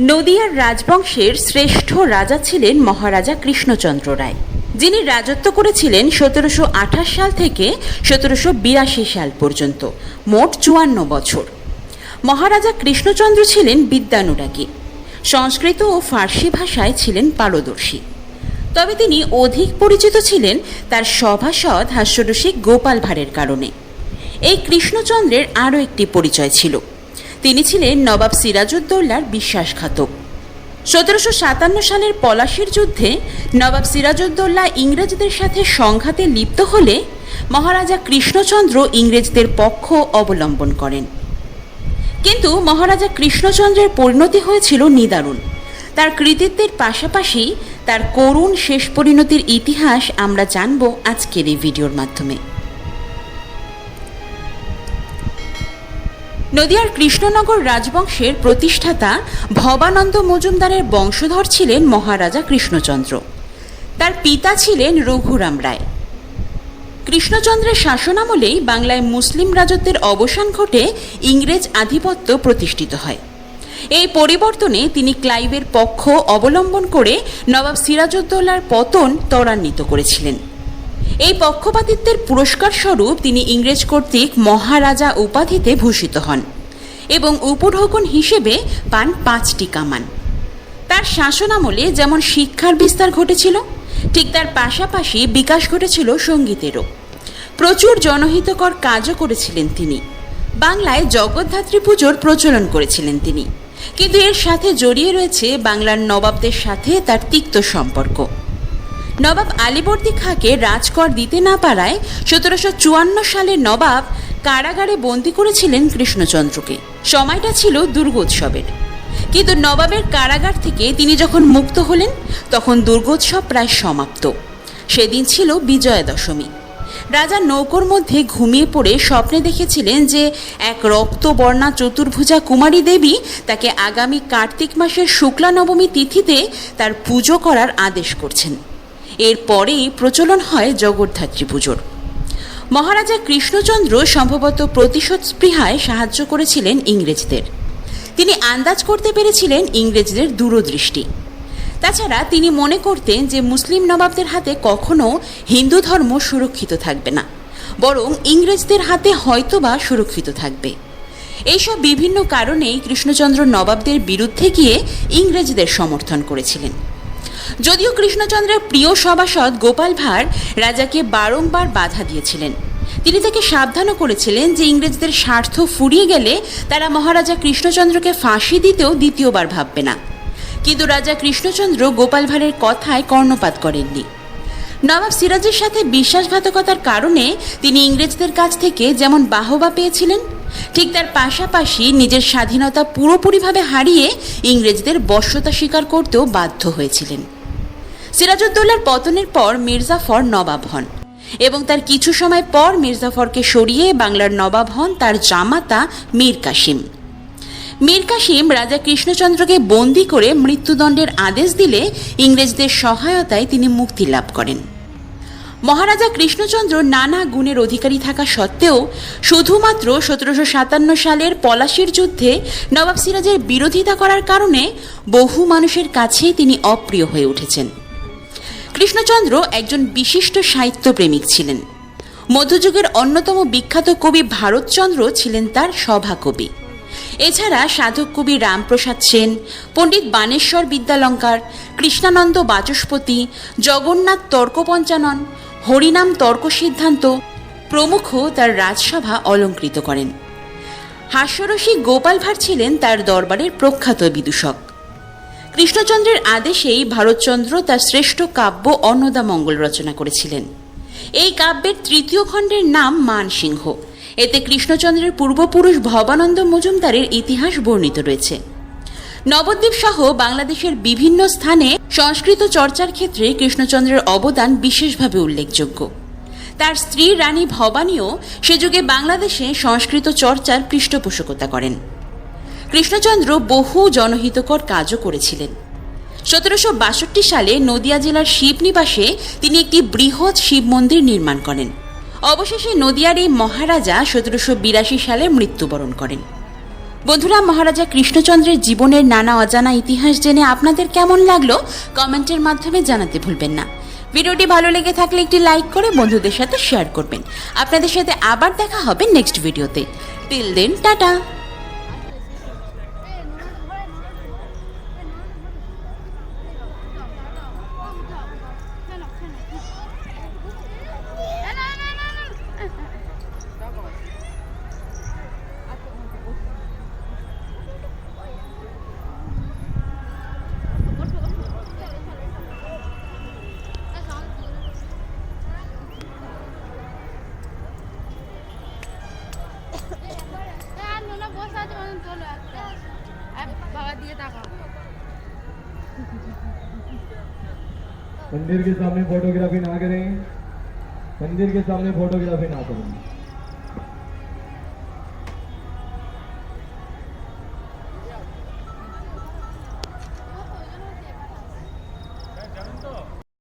নদিয়ার রাজবংশের শ্রেষ্ঠ রাজা ছিলেন মহারাজা কৃষ্ণচন্দ্র রায়। যিনি রাজত্ব করেছিলেন সতেরোশো আঠাশ সাল থেকে সতেরোশো বিরাশি সাল পর্যন্ত, মোট চুয়ান্ন বছর। মহারাজা কৃষ্ণচন্দ্র ছিলেন বিদ্যানুরাগী। সংস্কৃত ও ফার্সি ভাষায় ছিলেন পারদর্শী। তবে তিনি অধিক পরিচিত ছিলেন তার সভাসদ হাস্যরসিক গোপাল ভাঁড়ের কারণে। এই কৃষ্ণচন্দ্রের আরও একটি পরিচয় ছিল। তিনি ছিলেন নবাব সিরাজউদ্দৌলার বিশ্বাসঘাতক। সতেরোশো সাতান্ন সালের পলাশির যুদ্ধে নবাব সিরাজউদ্দৌলা ইংরেজদের সাথে সংঘাতে লিপ্ত হলে মহারাজা কৃষ্ণচন্দ্র ইংরেজদের পক্ষ অবলম্বন করেন। কিন্তু মহারাজা কৃষ্ণচন্দ্রের পরিণতি হয়েছিল নিদারুণ। তার কৃতিত্বের পাশাপাশি তার করুণ শেষ পরিণতির ইতিহাস আমরা জানব আজকের এই ভিডিওর মাধ্যমে। নদিয়ার কৃষ্ণনগর রাজবংশের প্রতিষ্ঠাতা ভবানন্দ মজুমদারের বংশধর ছিলেন মহারাজা কৃষ্ণচন্দ্র। তার পিতা ছিলেন রঘুরাম রায়। কৃষ্ণচন্দ্রের শাসনামলেই বাংলায় মুসলিম রাজত্বের অবসান ঘটে ইংরেজ আধিপত্য প্রতিষ্ঠিত হয়। এই পরিবর্তনে তিনি ক্লাইভের পক্ষ অবলম্বন করে নবাব সিরাজউদ্দৌলার পতন ত্বরান্বিত করেছিলেন। এই পক্ষপাতিত্বের পুরস্কার স্বরূপ তিনি ইংরেজ কর্তৃক মহারাজা উপাধিতে ভূষিত হন এবং উপঢৌকন হিসেবে পান পাঁচটি কামান। তার শাসনামলে যেমন শিক্ষার বিস্তার ঘটেছিল, ঠিক তার পাশাপাশি বিকাশ ঘটেছিল সঙ্গীতেরও। প্রচুর জনহিতকর কাজও করেছিলেন তিনি। বাংলায় জগদ্ধাত্রী পুজোর প্রচলন করেছিলেন তিনি। কিন্তু এর সাথে জড়িয়ে রয়েছে বাংলার নবাবদের সাথে তার তিক্ত সম্পর্ক। নবাব আলীবর্দী খাঁকে রাজকর দিতে না পারায় সতেরোশো চুয়ান্ন সালে নবাব কারাগারে বন্দি করেছিলেন কৃষ্ণচন্দ্রকে। সময়টা ছিল দুর্গোৎসবের। কিন্তু নবাবের কারাগার থেকে তিনি যখন মুক্ত হলেন, তখন দুর্গোৎসব প্রায় সমাপ্ত। সেদিন ছিল বিজয়া দশমী রাজা নৌকোর মধ্যে ঘুমিয়ে পড়ে স্বপ্নে দেখেছিলেন যে এক রক্তবর্ণা চতুর্ভুজা কুমারী দেবী তাকে আগামী কার্তিক মাসের শুক্লা নবমী তিথিতে তার পুজো করার আদেশ করছেন। এরপরেই প্রচলন হয় জগদ্ধাত্রী পুজোর। মহারাজা কৃষ্ণচন্দ্র সম্ভবত প্রতিশোধ স্পৃহায় সাহায্য করেছিলেন ইংরেজদের। তিনি আন্দাজ করতে পেরেছিলেন ইংরেজদের দূরদৃষ্টি। তাছাড়া তিনি মনে করতেন যে মুসলিম নবাবদের হাতে কখনো হিন্দু ধর্ম সুরক্ষিত থাকবে না, বরং ইংরেজদের হাতে হয়তোবা সুরক্ষিত থাকবে। এইসব বিভিন্ন কারণেই কৃষ্ণচন্দ্র নবাবদের বিরুদ্ধে গিয়ে ইংরেজদের সমর্থন করেছিলেন। যদিও কৃষ্ণচন্দ্রের প্রিয় সভাসদ গোপাল ভাঁড় রাজাকে বারংবার বাধা দিয়েছিলেন। তিনি তাকে সাবধানও করেছিলেন যে ইংরেজদের স্বার্থ ফুরিয়ে গেলে তারা মহারাজা কৃষ্ণচন্দ্রকে ফাঁসি দিতেও দ্বিতীয়বার ভাববে না। কিন্তু রাজা কৃষ্ণচন্দ্র গোপাল ভাঁড়ের কথায় কর্ণপাত করেননি। নবাব সিরাজের সাথে বিশ্বাসঘাতকতার কারণে তিনি ইংরেজদের কাছ থেকে যেমন বাহবা পেয়েছিলেন, ঠিক তার পাশাপাশি নিজের স্বাধীনতা পুরোপুরিভাবে হারিয়ে ইংরেজদের বশ্যতা স্বীকার করতেও বাধ্য হয়েছিলেন। সিরাজউদ্দৌলার পতনের পর মির্জাফর নবাব হন এবং তার কিছু সময় পর মির্জাফরকে সরিয়ে বাংলার নবাব হন তার জামাতা মীর কাসিম। মীর কাসিম রাজা কৃষ্ণচন্দ্রকে বন্দি করে মৃত্যুদণ্ডের আদেশ দিলে ইংরেজদের সহায়তায় তিনি মুক্তি লাভ করেন। মহারাজা কৃষ্ণচন্দ্র নানা গুণের অধিকারী থাকা সত্ত্বেও শুধুমাত্র সতেরোশো সাতান্ন সালের পলাশির যুদ্ধে নবাব সিরাজের বিরোধিতা করার কারণে বহু মানুষের কাছেই তিনি অপ্রিয় হয়ে উঠেছেন। কৃষ্ণচন্দ্র একজন বিশিষ্ট সাহিত্যপ্রেমিক ছিলেন। মধ্যযুগের অন্যতম বিখ্যাত কবি ভারতচন্দ্র ছিলেন তার সভাকবি। এছাড়া সাধক কবি রামপ্রসাদ সেন, পণ্ডিত বানেশ্বর বিদ্যালঙ্কার, কৃষ্ণানন্দ বাচস্পতি, জগন্নাথ তর্কপঞ্চানন, হরিনাম তর্ক সিদ্ধান্ত প্রমুখ তার রাজসভা অলঙ্কৃত করেন। হাস্যরসিক গোপাল ভাঁড় ছিলেন তার দরবারের প্রখ্যাত বিদূষক। কৃষ্ণচন্দ্রের আদেশেই ভারতচন্দ্র তার শ্রেষ্ঠ কাব্য অন্নদা মঙ্গল রচনা করেছিলেন। এই কাব্যের তৃতীয় খণ্ডের নাম মানসিংহ। এতে কৃষ্ণচন্দ্রের পূর্বপুরুষ ভবানন্দ মজুমদারের ইতিহাস বর্ণিত রয়েছে। নবদ্বীপ সহ বাংলাদেশের বিভিন্ন স্থানে সংস্কৃত চর্চার ক্ষেত্রে কৃষ্ণচন্দ্রের অবদান বিশেষভাবে উল্লেখযোগ্য। তার স্ত্রী রানী ভবানীও সে যুগে বাংলাদেশে সংস্কৃত চর্চার পৃষ্ঠপোষকতা করেন। কৃষ্ণচন্দ্র বহু জনহিতকর কাজও করেছিলেন। সতেরোশো বাষট্টি সালে নদিয়া জেলার শিবনিবাসে তিনি একটি বৃহৎ শিব মন্দির নির্মাণ করেন। অবশেষে নদিয়ার এই মহারাজা সতেরোশো বিরাশি সালে মৃত্যুবরণ করেন। বন্ধুরা, মহারাজা কৃষ্ণচন্দ্রের জীবনের নানা অজানা ইতিহাস জেনে আপনাদের কেমন লাগল কমেন্টের মাধ্যমে জানাতে ভুলবেন না। ভিডিওটি ভালো লেগে থাকলে একটি লাইক করে বন্ধুদের সাথে শেয়ার করবেন। আপনাদের সাথে আবার দেখা হবে নেক্সট ভিডিওতে। Till then, tata! मंदिर के सामने फोटोग्राफी ना करें। मंदिर के सामने फोटोग्राफी ना करें।